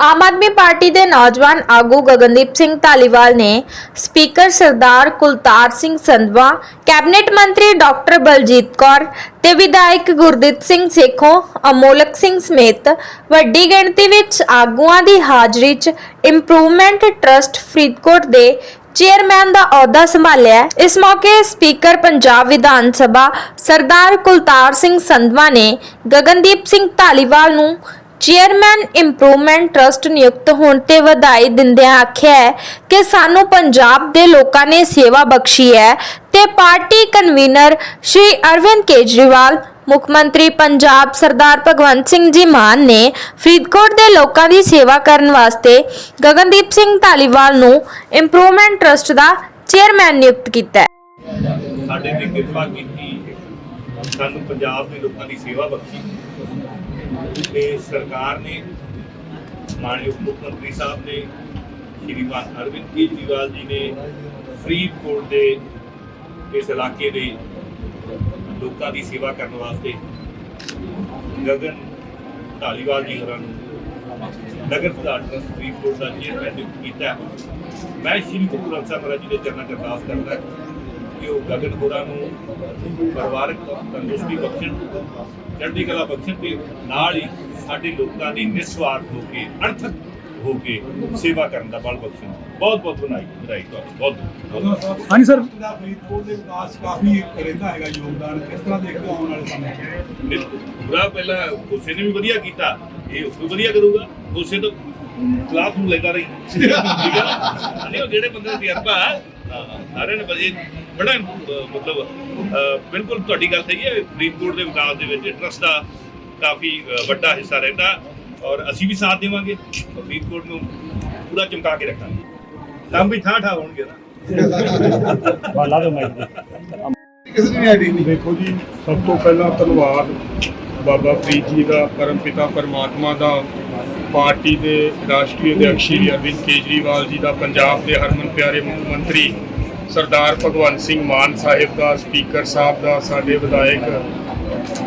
Aam Aadmi party ਦੇ ਨੌਜਵਾਨ ਆਗੂ ਗਗਨਦੀਪ ਸਿੰਘ ਧਾਲੀਵਾਲ ਨੇ ਸਪੀਕਰ ਸਰਦਾਰ ਕੁਲਤਾਰ ਸਿੰਘ ਸੰਧਵਾ, ਕੈਬਨਿਟ ਮੰਤਰੀ ਡਾਕਟਰ ਬਲਜੀਤ ਕੌਰ ਤੇ ਵਿਧਾਇਕ ਗੁਰਦੀਪ ਸਿੰਘ ਸੇਖੋਂ, ਅਮੋਲਕ ਸਿੰਘ ਸਮੇਤ ਵੱਡੀ ਗਿਣਤੀ ਵਿੱਚ ਆਗੂਆਂ ਦੀ ਹਾਜ਼ਰੀ 'ਚ ਇੰਪਰੂਵਮੈਂਟ ਟਰਸਟ ਫਰੀਦਕੋਟ ਦੇ ਚੇਅਰਮੈਨ ਦਾ ਅਹੁਦਾ ਸੰਭਾਲਿਆ। ਇਸ ਮੌਕੇ ਸਪੀਕਰ ਪੰਜਾਬ ਵਿਧਾਨ ਸਭਾ ਸਰਦਾਰ ਕੁਲਤਾਰ ਸਿੰਘ ਸੰਧਵਾ ਨੇ ਗਗਨਦੀਪ ਸਿੰਘ ਧਾਲੀਵਾਲ ਨੂੰ ਚੇਅਰਮੈਨ ਇੰਪਰੂਵਮੈਂਟ ਟਰਸਟ ਨਿਯੁਕਤ ਹੋਣ ਤੇ ਵਧਾਈ ਦਿੰਦਿਆਂ ਆਖਿਆ ਕਿ ਸਾਨੂੰ ਪੰਜਾਬ ਦੇ ਲੋਕਾਂ ਨੇ ਸੇਵਾ ਬਖਸ਼ੀ ਹੈ ਤੇ ਪਾਰਟੀ ਕਨਵੀਨਰ ਸ਼੍ਰੀ ਅਰਵਿੰਦ ਕੇਜਰੀਵਾਲ, ਮੁੱਖ ਮੰਤਰੀ ਪੰਜਾਬ ਸਰਦਾਰ ਭਗਵੰਤ ਸਿੰਘ ਜੀ ਮਾਨ ਨੇ ਫਰੀਦਕੋਟ ਦੇ ਲੋਕਾਂ ਦੀ ਸੇਵਾ ਕਰਨ ਵਾਸਤੇ ਗਗਨਦੀਪ ਸਿੰਘ ਧਾਲੀਵਾਲ ਨੂੰ ਇੰਪਰੂਵਮੈਂਟ ਟਰਸਟ ਦਾ ਚੇਅਰਮੈਨ ਨਿਯੁਕਤ ਕੀਤਾ ਹੈ। ਸਾਡੇ ਤੇ ਕਿਰਪਾ ਕੀਤੀ, ਸਾਨੂੰ ਪੰਜਾਬ ਦੇ ਲੋਕਾਂ ਦੀ ਸੇਵਾ ਬਖਸ਼ੀ। ਤੇ ਸਰਕਾਰ ਨੇ, ਮਾਨਯੋਗ ਮੁੱਖ ਮੰਤਰੀ ਸਾਹਿਬ ਨੇ ਸ਼੍ਰੀਮਾਨ ਅਰਵਿੰਦ ਕੇਜਰੀਵਾਲ ਜੀ ਨੇ ਫਰੀਦਕੋਟ ਦੇ ਇਸ ਇਲਾਕੇ ਦੇ ਲੋਕਾਂ ਦੀ ਸੇਵਾ ਕਰਨ ਵਾਸਤੇ ਗਗਨ ਢਾਲੀਵਾਲ ਜੀ ਹੋਰਾਂ ਨੂੰ ਨਗਰ ਸੁਧਾਰ ਟਰਸਟ ਫਰੀਦਕੋਟ ਦਾ ਚੇਅਰਮੈਨ ਨਿਯੁਕਤ ਕੀਤਾ ਮੈਂ ਸ਼੍ਰੀ ਗੁਰੂ ਗ੍ਰੰਥ ਸਾਹਿਬ ਮਹਾਰਾਜ ਜੀ ਦੇ ਚਰਨਾਂ 'ਚ ਅਰਦਾਸ ਕਰਦਾ ਕਿ ਉਹ ਗਗਨ ਹੋਰਾਂ ਨੂੰ ਪਰਿਵਾਰਕ ਤੰਦਰੁਸਤੀ ਬਖਸ਼ਣ ਚੜ੍ਹਦੀ ਕਲਾ ਬਖਸ਼ਣ ਤੇ ਨਾਲ ਹੀ ਸਾਡੇ ਲੋਕਾਂ ਦੀ ਨਿਸਵਾਰਥ ਹੋ ਕੇ ਅਰਥਕ ਹੋ ਕੇ ਸੇਵਾ ਕਰਨ ਦਾ ਬਲ ਬਖਸ਼ਣ। ਬਹੁਤ ਬਹੁਤ ਵਧਾਈ ਵਧਾਈ ਤੁਹਾਨੂੰ ਬਹੁਤ ਬਹੁਤ ਹਾਂਜੀ ਸਰ। ਦਾ ਫਰੀਦਕੋਟ ਦੇ ਵਿਕਾਸ 'ਚ ਕਾਫੀ ਰਹਿੰਦਾ ਹੈਗਾ ਯੋਗਦਾਨ ਕਿਸ ਤਰ੍ਹਾਂ ਦੇਖਦੇ ਹੋ ਆਉਣ ਵਾਲੇ ਸਮੇਂ 'ਚ? ਬਿਲਕੁਲ। ਪੂਰਾ ਪਹਿਲਾਂ ਗੁੱਸੇ ਨੇ ਵੀ ਵਧੀਆ ਕੀਤਾ ਇਹ ਉਸ ਤੋਂ ਵਧੀਆ ਕਰੂਗਾ ਗੁੱਸੇ ਤੋਂ ਖਿਲਾਫ ਨੂੰ ਲੈਦਾ ਰਹੀ। ਠੀਕ ਹੈ ਨਾ? ਨਹੀਂ ਉਹ ਜਿਹੜੇ ਬੰਦੇ ਦਾ ਹਾਂ, ਸਾਰਿਆਂ ਨੇ ਬੜੇ ਬੜਾ ਮਤਲਬ ਬਿਲਕੁਲ ਤੁਹਾਡੀ ਗੱਲ ਸਹੀ ਹੈ ਫਰੀਦਕੋਟ ਦੇ ਵਿਕਾਸ ਦੇ ਵਿੱਚ ਟਰਸਟ ਦਾ ਕਾਫੀ ਵੱਡਾ ਹਿੱਸਾ ਰਹਿੰਦਾ ਔਰ ਅਸੀਂ ਵੀ ਸਾਥ ਦੇਵਾਂਗੇ ਫਰੀਦਕੋਟ ਨੂੰ ਪੂਰਾ ਚਮਕਾ ਕੇ ਰੱਖਾਂਗੇ। ਕੰਮ ਵੀ ਠਾਠਾ ਹੋਣਗੇ ਨਾ। ਬਾਲਾ ਦੇ ਮਾਈਕ ਕਿਸ ਨੇ ਆਈਡੀ ਨਹੀਂ। ਦੇਖੋ ਜੀ ਸਭ ਤੋਂ ਪਹਿਲਾਂ ਧੰਨਵਾਦ ਬਾਬਾ ਫਰੀਦ ਜੀ ਦਾ ਪਰਮ ਪਿਤਾ ਪਰਮਾਤਮਾ ਦਾ ਪਾਰਟੀ ਦੇ ਰਾਸ਼ਟਰੀ ਅਧਿਕਸ਼ ਸ਼੍ਰੀ ਅਰਵਿੰਦ ਕੇਜਰੀਵਾਲ ਜੀ ਦਾ ਪੰਜਾਬ ਦੇ ਹਰਮਨ ਪਿਆਰੇ ਮੁੱਖ ਮੰਤਰੀ ਸਰਦਾਰ ਭਗਵੰਤ ਸਿੰਘ ਮਾਨ ਸਾਹਿਬ ਦਾ, ਸਪੀਕਰ ਸਾਹਿਬ ਦਾ, ਸਾਡੇ ਵਿਧਾਇਕ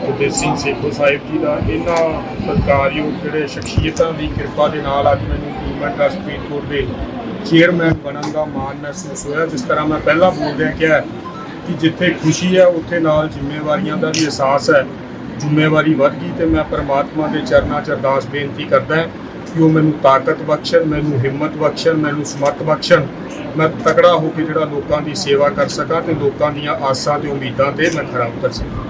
ਉਦੇਸ਼ ਸਿੰਘ ਸੇਖੋ ਸਾਹਿਬ ਜੀ ਦਾ, ਇਹਨਾਂ ਸਰਕਾਰਯੋਗ ਜਿਹੜੇ ਸ਼ਖਸੀਅਤਾਂ ਦੀ ਕਿਰਪਾ ਦੇ ਨਾਲ ਅੱਜ ਮੈਨੂੰ ਇੰਪਰੂਵਮੈਂਟ ਟਰਸਟ ਫਰੀਦਕੋਟ ਦੇ ਚੇਅਰਮੈਨ ਬਣਨ ਦਾ ਮਾਣ ਮਹਿਸੂਸ ਹੋਇਆ, ਜਿਸ ਤਰ੍ਹਾਂ ਮੈਂ ਪਹਿਲਾਂ ਬੋਲਦਿਆਂ ਕਿਹਾ ਕਿ ਜਿੱਥੇ ਖੁਸ਼ੀ ਹੈ, ਉੱਥੇ ਨਾਲ ਜ਼ਿੰਮੇਵਾਰੀਆਂ ਦਾ ਵੀ ਅਹਿਸਾਸ ਹੈ। ਜ਼ਿੰਮੇਵਾਰੀ ਵੱਧ ਗਈ ਤੇ ਮੈਂ ਪਰਮਾਤਮਾ ਦੇ ਚਰਨਾਂ 'ਚ ਅਰਦਾਸ ਬੇਨਤੀ ਕਰਦਾ ਕਿ ਉਹ ਮੈਨੂੰ ਤਾਕਤ ਬਖਸ਼ਣ, ਮੈਨੂੰ ਹਿੰਮਤ ਬਖਸ਼ਣ, ਮੈਨੂੰ ਸਮਰਥ ਬਖਸ਼ਣ। ਮੈਂ ਤਕੜਾ ਹੋ ਕੇ ਜਿਹੜਾ ਲੋਕਾਂ ਦੀ ਸੇਵਾ ਕਰ ਸਕਾਂ ਤੇ ਲੋਕਾਂ ਦੀਆਂ ਆਸਾਂ ਤੇ ਉਮੀਦਾਂ ਤੇ ਮੈਂ ਖਰਾ ਉਤਰ ਸਕਾਂ।